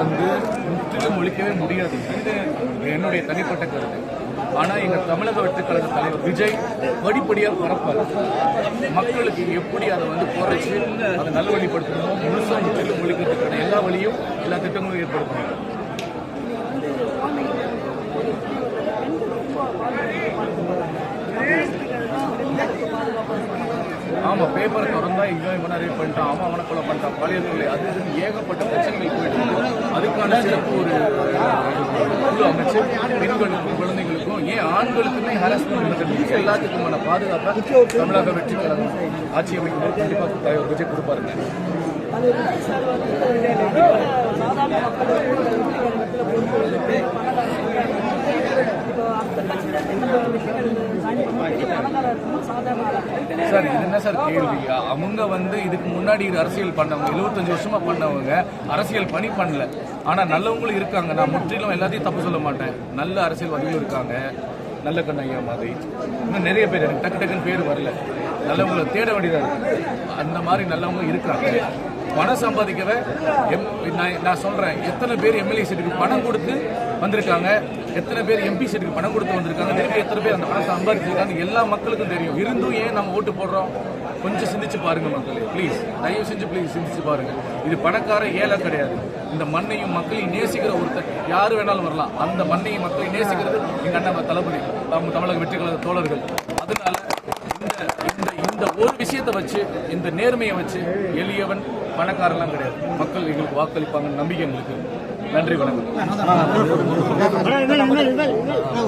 வந்து முற்றிலும் ஒழிக்கவே முடியாது. இது என்னுடைய தனிப்பட்ட கருத்து. ஆனா எங்க தமிழக வெற்றி தலைவர் விஜய் படிப்படியா பரப்பார். மக்களுக்கு எப்படி அதை வந்து குறைச்சு அதை நல்வழிப்படுத்தணுமோ முழுசாக முற்றிலும் ஒழிக்கிறதுக்கான எல்லா வழியும் எல்லா திட்டங்களும் ஏற்படுத்தணும் ஆமாம் பேப்பரை திறந்தா எங்கேயும் இவனை ரேப் பண்ணிட்டான். அவன் அவனை கொலை பண்ணிட்டான். பாலியல் தொழில் அது இதுன்னு ஏகப்பட்ட பிரச்சனைகள் போயிட்டு இருக்கு. அதுக்கான சிறப்பு ஒரு குழு அமைச்சு. பெண்களுக்கும் குழந்தைகளுக்கும் ஏன் ஆண்களுக்குமே ஹராஸ்மெண்ட் நடக்கிறது எல்லாத்துக்குமான பாதுகாப்பை தமிழக வெற்றி கழகம் ஆட்சி அமைக்கும் போது கண்டிப்பாக தலைவர் விஜய் கொடுப்பாருங்க. சாதாரண இப்போ அந்த கட்சியில இந்த விஷயங்கள் சாதாரண சார் இது என்ன சார் கேள்வி? அவங்க வந்து இதுக்கு முன்னாடி இது அரசியல் பண்ணவங்க 25 வருஷமா பண்ணவங்க அரசியல் பணி பண்ணல. ஆனா நல்லவங்களும் இருக்காங்க. நான் முற்றிலும் எல்லாத்தையும் தப்பு சொல்ல மாட்டேன். நல்ல அரசியல்வாதிகளும் இருக்காங்க. நல்ல கண்ணையா மாதிரி. இன்னும் நிறைய பேர் எனக்கு டக்கு டக்குன்னு பேர் வரல. நல்லவங்களை தேட வேண்டியதாக இருக்குது அந்த மாதிரி நல்லவங்க இருக்காங்க பணம் சம்பாதிக்கவே எம் நான் நான் சொல்றேன் எத்தனை பேர் எம்எல்ஏ சீட்டுக்கு பணம் கொடுத்து வந்திருக்காங்க எத்தனை பேர் எம்பி சீட்டுக்கு பணம் கொடுத்து வந்திருக்காங்க திருப்பி எத்தனை பேர் அந்த பணம் சம்பாதிச்சிருக்காங்க எல்லா மக்களுக்கும் தெரியும். இருந்தும் ஏன் நம்ம ஓட்டு போடுறோம்? கொஞ்சம் சிந்திச்சு பாருங்க மக்களே ப்ளீஸ் தயவு செஞ்சு ப்ளீஸ் சிந்திச்சு பாருங்க. இது பணக்கார ஏழை கிடையாது. இந்த மண்ணையும் மக்களையும் நேசிக்கிற ஒருத்தர் யார் வேணாலும் வரலாம். அந்த மண்ணையும் மக்களையும் நேசிக்கிறது எங்கள் அண்ணன் தளபதி நம்ம தமிழக வெற்றி கழக தோழர்கள். அதனால இந்த ஒரு விஷயத்தை வச்சு இந்த நேர்மையை வச்சு எளியவன் பணக்காரெல்லாம் கிடையாது. மக்கள் எங்களுக்கு வாக்களிப்பாங்கன்னு நம்பிக்கை எங்களுக்கு நன்றி வணக்கம்.